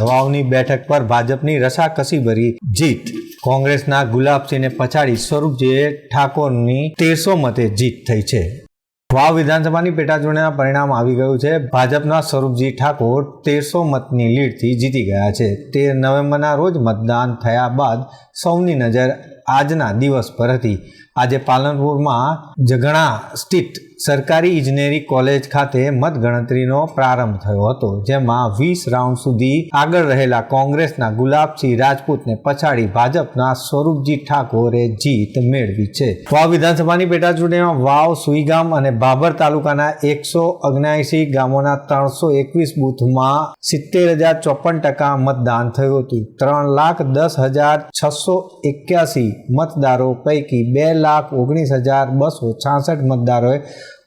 વાવની બેઠક પર ભાજપની રસાકસીભરી જીત. કોંગ્રેસના ગુલાબસિંહને પછાડી સ્વરૂપજીએ ઠાકોરની તેરસો મતે જીત થઈ છે. વાવ વિધાનસભાની પેટાચૂંટણીના પરિણામ આવી ગયું છે. ભાજપના સ્વરૂપજી ઠાકોર તેરસો મતની લીડથી જીતી ગયા છે. તેર નવેમ્બરના રોજ મતદાન થયા બાદ સૌની નજર આજના દિવસ પર હતી. આજે પાલનપુરમાં જગણા સ્થિત સરકારી ઇજનેરી કોલેજ ખાતે મતગણતરીનો પ્રારંભ થયો હતો, જેમાં વીસ રાઉન્ડ સુધી આગળ રહેલા કોંગ્રેસના ગુલાબસિંહ રાજપૂતને પછાડી ભાજપના સ્વરૂપજી ઠાકોરે જીત મેળવી છે. વાવ વિધાનસભાની પેટાચૂંટણીમાં વાવ, સુઈગામ અને ભાભર તાલુકાના એકસો ઓગણસી ગામોના ત્રણસો એકવીસ બૂથમાં સિત્તેર હજાર ચોપન ટકા મતદાન થયું હતું. ત્રણ લાખ દસ હજાર છસો એક્યાસી મતદારો પૈકી બે લાખ ઓગણીસ હજાર બસો છાસઠ મતદારોએ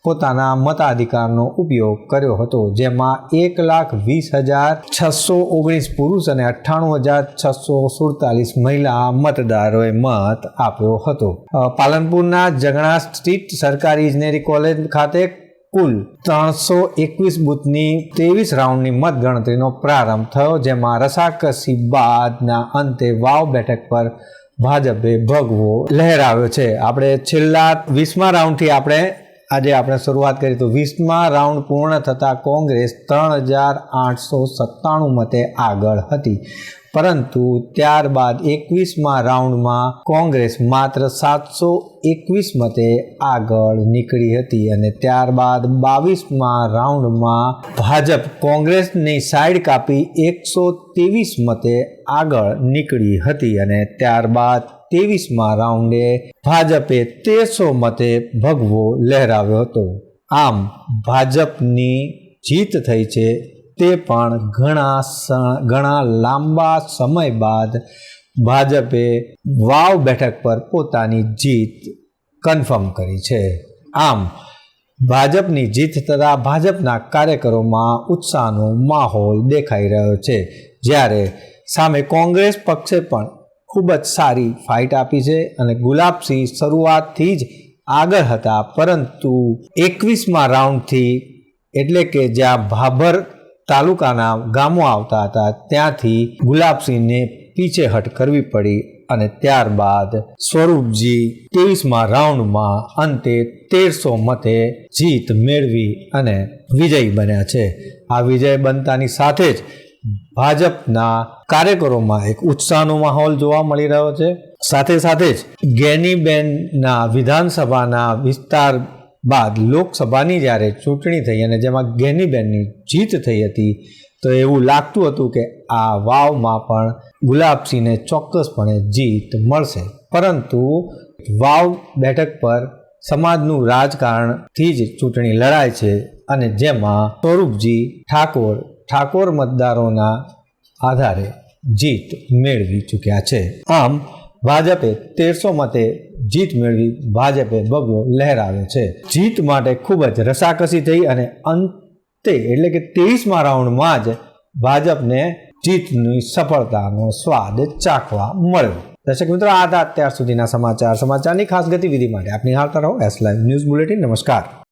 પોતાના મતાધિકારનો ઉપયોગ કર્યો હતો, જેમાં એક લાખ વીસ હજાર છસો ઓગણીસ પુરુષ અને અઠ્ઠાણું હજાર છસો સુડતાલીસ મહિલા મતદારોએ મત આપ્યો હતો. પાલનપુરના જગણા સ્ટ્રીટ સરકારી ઇજનેરી કોલેજ ખાતે કુલ ત્રણસો એકવીસ બૂથની ત્રેવીસ રાઉન્ડની મતગણતરીનો પ્રારંભ થયો, જેમાં રસાકસી બાદના અંતે વાવ બેઠક પર ભાજપે ભગવો લહેરાવ્યો છે. આપણે છેલ્લા વીસમા રાઉન્ડથી આપણે આજે આપણે શરૂઆત કરી તો વીસમા રાઉન્ડ પૂર્ણ થતાં કોંગ્રેસ ત્રણ હજાર આઠસો સત્તાણું મતે આગળ હતી. પરંતુ ત્યારબાદ એકવીસમા રાઉન્ડમાં કોંગ્રેસ માત્ર સાતસો એકવીસ મતે આગળ નીકળી હતી અને ત્યારબાદ બાવીસમા રાઉન્ડમાં ભાજપ કોંગ્રેસની સાઈડ કાપી એકસો ત્રેવીસ મતે આગળ નીકળી હતી અને ત્યારબાદ ત્રેવીસમા રાઉન્ડે ભાજપે તેરસો મતે ભગવો લહેરાવ્યો હતો. આમ ભાજપની જીત થઈ છે તે પણ ઘણા ઘણા લાંબા સમય બાદ ભાજપે વાવ બેઠક પર પોતાની જીત કન્ફર્મ કરી છે. આમ ભાજપની જીત થતાં ભાજપના કાર્યકરોમાં ઉત્સાહનો માહોલ દેખાઈ રહ્યો છે. જ્યારે સામે કોંગ્રેસ પક્ષે પણ ખૂબ જ સારી ફાઇટ આપી છે અને ગુલાબસિંહ શરૂઆતથી જ આગળ હતા. પરંતુ એકવીસમાં રાઉન્ડથી એટલે કે જ્યાં ભાભર તાલુકાના ગામો આવતા હતા, ત્યાંથી ગુલાબસિંહને પીછેહટ કરવી પડી અને ત્યારબાદ સ્વરૂપજી ત્રેવીસમાં રાઉન્ડમાં અંતે તેરસો મતે જીત મેળવી અને વિજયી બન્યા છે. આ વિજય બનતાની સાથે જ ભાજપના કાર્યકરોમાં એક ઉત્સાહનો માહોલ જોવા મળી રહ્યો છે. સાથે સાથે જ ગેનીબેનના વિધાનસભાના વિસ્તાર બાદ લોકસભાની જ્યારે ચૂંટણી થઈ અને જેમાં ગેનીબેનની જીત થઈ હતી, તો એવું લાગતું હતું કે આ વાવમાં પણ ગુલાબસિંહને ચોક્કસપણે જીત મળશે. પરંતુ વાવ બેઠક પર સમાજનું રાજકારણથી જ ચૂંટણી લડાય છે અને જેમાં સ્વરૂપજી ઠાકોર ઠાકોર મતદારોના આધારે જીત મેળવી ચૂક્યા છે. આમ, ભાજપે તેરસો મતે જીત મેળવી ભાજપે બગવો લહેરાવ્યો છે. જીત માટે ખૂબ જ રસાકસી થઈ અને અંતે એટલે કે ત્રેવીસમા રાઉન્ડમાં જ ભાજપને જીતની સફળતાનો સ્વાદ ચાખવા મળ્યો. દર્શક મિત્રો, આ હતા અત્યાર સુધીના સમાચાર. સમાચારની ખાસ ગતિવિધિ માટે આપની હાલતા રહો. એસ લાઈવ ન્યૂઝ બુલેટિન નમસ્કાર.